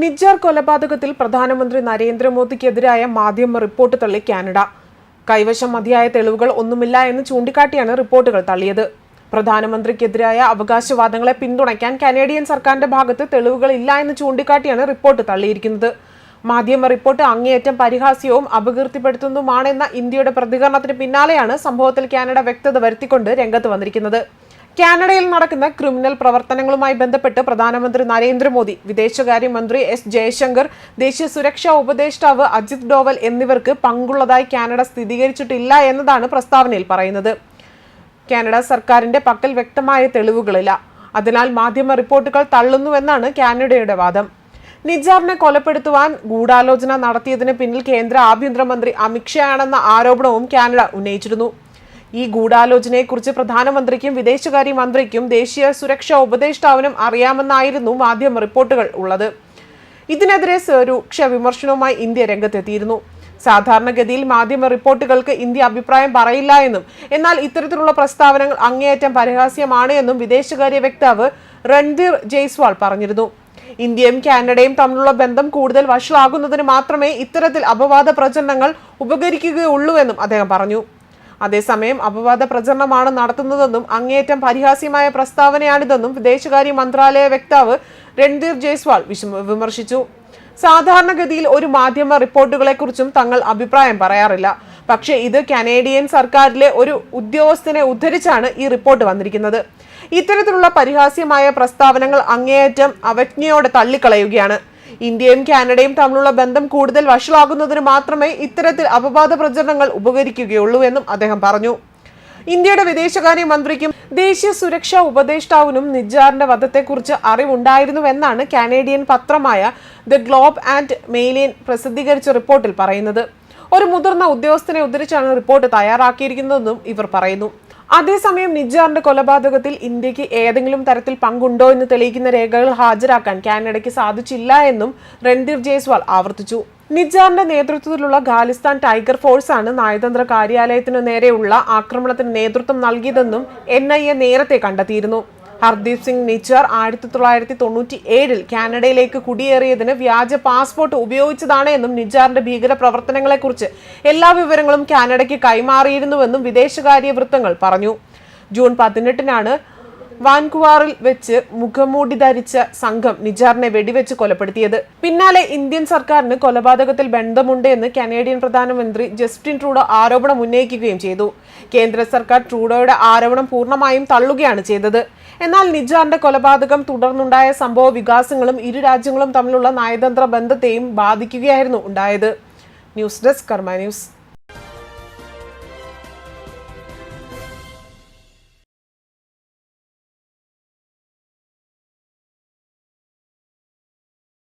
നിജാർ കൊലപാതകത്തിൽ പ്രധാനമന്ത്രി നരേന്ദ്രമോദിക്കെതിരായ മാധ്യമ റിപ്പോർട്ട് തള്ളി കാനഡ. കൈവശം മതിയായ തെളിവുകൾ ഒന്നുമില്ല എന്ന് ചൂണ്ടിക്കാട്ടിയാണ് റിപ്പോർട്ടുകൾ തള്ളിയത്. പ്രധാനമന്ത്രിക്കെതിരായ അവകാശവാദങ്ങളെ പിന്തുണയ്ക്കാൻ കനേഡിയൻ സർക്കാരിന്റെ ഭാഗത്ത് തെളിവുകൾ ഇല്ല എന്ന് ചൂണ്ടിക്കാട്ടിയാണ് റിപ്പോർട്ട് തള്ളിയിരിക്കുന്നത്. മാധ്യമ റിപ്പോർട്ട് അങ്ങേയറ്റം പരിഹാസ്യവും അപകീർത്തിപ്പെടുത്തുന്നതുമാണെന്ന ഇന്ത്യയുടെ പ്രതികരണത്തിന് പിന്നാലെയാണ് സംഭവത്തിൽ കാനഡ വ്യക്തത വരുത്തിക്കൊണ്ട് രംഗത്ത് വന്നിരിക്കുന്നത്. കാനഡയിൽ നടക്കുന്ന ക്രിമിനൽ പ്രവർത്തനങ്ങളുമായി ബന്ധപ്പെട്ട് പ്രധാനമന്ത്രി നരേന്ദ്രമോദി വിദേശകാര്യമന്ത്രി എസ് ജയശങ്കർ ദേശീയ സുരക്ഷാ ഉപദേഷ്ടാവ് അജിത് ഡോവൽ എന്നിവർക്ക് പങ്കുള്ളതായി കാനഡ സ്ഥിരീകരിച്ചിട്ടില്ല എന്നതാണ് പ്രസ്താവനയിൽ പറയുന്നത്. കാനഡ സർക്കാരിന്റെ പക്കൽ വ്യക്തമായ തെളിവുകളില്ല. അതിനാൽ മാധ്യമ റിപ്പോർട്ടുകൾ തള്ളുന്നുവെന്നാണ് കാനഡയുടെ വാദം. നിജാറിനെ കൊലപ്പെടുത്തുവാൻ ഗൂഢാലോചന നടത്തിയതിന് പിന്നിൽ കേന്ദ്ര ആഭ്യന്തരമന്ത്രി അമിത്ഷായാണെന്ന ആരോപണവും കാനഡ ഉന്നയിച്ചിരുന്നു. ഈ ഗൂഢാലോചനയെക്കുറിച്ച് പ്രധാനമന്ത്രിക്കും വിദേശകാര്യ മന്ത്രിക്കും ദേശീയ സുരക്ഷാ ഉപദേഷ്ടാവിനും അറിയാമെന്നായിരുന്നു മാധ്യമ റിപ്പോർട്ടുകൾ ഉള്ളത്. ഇതിനെതിരെ രൂക്ഷ വിമർശനവുമായി ഇന്ത്യ രംഗത്തെത്തിയിരുന്നു. സാധാരണഗതിയിൽ മാധ്യമ റിപ്പോർട്ടുകൾക്ക് ഇന്ത്യ അഭിപ്രായം പറയില്ല എന്നും എന്നാൽ ഇത്തരത്തിലുള്ള പ്രസ്താവനകൾ അങ്ങേയറ്റം പരിഹാസ്യമാണ് എന്നും വിദേശകാര്യ വക്താവ് രൺധീർ ജയ്സ്വാൾ പറഞ്ഞിരുന്നു. ഇന്ത്യയും കാനഡയും തമ്മിലുള്ള ബന്ധം കൂടുതൽ വഷളാകുന്നതിന് മാത്രമേ ഇത്തരത്തിൽ അപവാദ പ്രചരണങ്ങൾ ഉപകരിക്കുകയുള്ളൂ എന്നും അദ്ദേഹം പറഞ്ഞു. അതേസമയം അപവാദ പ്രചരണമാണ് നടത്തുന്നതെന്നും അങ്ങേയറ്റം പരിഹാസ്യമായ പ്രസ്താവനയാണിതെന്നും വിദേശകാര്യ മന്ത്രാലയ വക്താവ് രൺധീർ ജയ്സ്വാൾ വിമർശിച്ചു. സാധാരണഗതിയിൽ ഒരു മാധ്യമ റിപ്പോർട്ടുകളെക്കുറിച്ചും തങ്ങൾ അഭിപ്രായം പറയാറില്ല. പക്ഷേ ഇത് കനേഡിയൻ സർക്കാരിലെ ഒരു ഉദ്യോഗസ്ഥനെ ഉദ്ധരിച്ചാണ് ഈ റിപ്പോർട്ട് വന്നിരിക്കുന്നത്. ഇത്തരത്തിലുള്ള പരിഹാസ്യമായ പ്രസ്താവനകൾ അങ്ങേയറ്റം അവജ്ഞയോടെ തള്ളിക്കളയുകയാണ്. ഇന്ത്യയും കാനഡയും തമ്മിലുള്ള ബന്ധം കൂടുതൽ വഷളാകുന്നതിന് മാത്രമേ ഇത്തരത്തിൽ അപവാദ പ്രചരണങ്ങൾ ഉപകരിക്കുകയുള്ളൂ എന്നും അദ്ദേഹം പറഞ്ഞു. ഇന്ത്യയുടെ വിദേശകാര്യ മന്ത്രിക്കും ദേശീയ സുരക്ഷാ ഉപദേഷ്ടാവിനും നിജാറിന്റെ വധത്തെക്കുറിച്ച് അറിവുണ്ടായിരുന്നുവെന്നാണ് കാനേഡിയൻ പത്രമായ ദ ഗ്ലോബ് ആൻഡ് മെയിലിയൻ പ്രസിദ്ധീകരിച്ച റിപ്പോർട്ടിൽ പറയുന്നത്. ഒരു മുതിർന്ന ഉദ്യോഗസ്ഥനെ ഉദ്ധരിച്ചാണ് റിപ്പോർട്ട് തയ്യാറാക്കിയിരിക്കുന്നതെന്നും ഇവർ പറയുന്നു. അതേസമയം നിജാറിന്റെ കൊലപാതകത്തിൽ ഇന്ത്യയ്ക്ക് ഏതെങ്കിലും തരത്തിൽ പങ്കുണ്ടോ എന്ന് തെളിയിക്കുന്ന രേഖകൾ ഹാജരാക്കാൻ കാനഡയ്ക്ക് സാധിച്ചില്ല എന്നും രൺധീർ ജയ്സ്വാൾ ആവർത്തിച്ചു. നിജാറിന്റെ നേതൃത്വത്തിലുള്ള ഖാലിസ്ഥാൻ ടൈഗർ ഫോഴ്സാണ് നയതന്ത്ര കാര്യാലയത്തിനു നേരെയുള്ള ആക്രമണത്തിന് നേതൃത്വം നൽകിയതെന്നും എൻ നേരത്തെ കണ്ടെത്തിയിരുന്നു. ഹർദീപ് സിംഗ് നിച്ചർ ആയിരത്തി തൊള്ളായിരത്തി തൊണ്ണൂറ്റി ഏഴിൽ കാനഡയിലേക്ക് കുടിയേറിയതിന് വ്യാജ പാസ്പോർട്ട് ഉപയോഗിച്ചതാണ് എന്നും നിജാറിന്റെ ഭീകര പ്രവർത്തനങ്ങളെക്കുറിച്ച് എല്ലാ വിവരങ്ങളും കാനഡയ്ക്ക് കൈമാറിയിരുന്നുവെന്നും വിദേശകാര്യ വൃത്തങ്ങൾ പറഞ്ഞു. ജൂൺ പതിനെട്ടിനാണ് വാൻകുവാറിൽ വെച്ച് മുഖംമൂടി ധരിച്ച സംഘം നിജാറിനെ വെടിവെച്ച് കൊലപ്പെടുത്തിയത്. പിന്നാലെ ഇന്ത്യൻ സർക്കാരിന് കൊലപാതകത്തിൽ ബന്ധമുണ്ട് എന്ന് കനേഡിയൻ പ്രധാനമന്ത്രി ജസ്റ്റിൻ ട്രൂഡോ ആരോപണം ഉന്നയിക്കുകയും ചെയ്തു. കേന്ദ്ര സർക്കാർ ട്രൂഡോയുടെ ആരോപണം പൂർണമായും തള്ളുകയാണ് ചെയ്തത്. എന്നാൽ നിജാറിന്റെ കൊലപാതകം തുടർന്നുണ്ടായ സംഭവ വികാസങ്ങളും ഇരു രാജ്യങ്ങളും തമ്മിലുള്ള നയതന്ത്ര ബന്ധത്തെയും ബാധിക്കുകയായിരുന്നു ഉണ്ടായത്. News desk Karma news.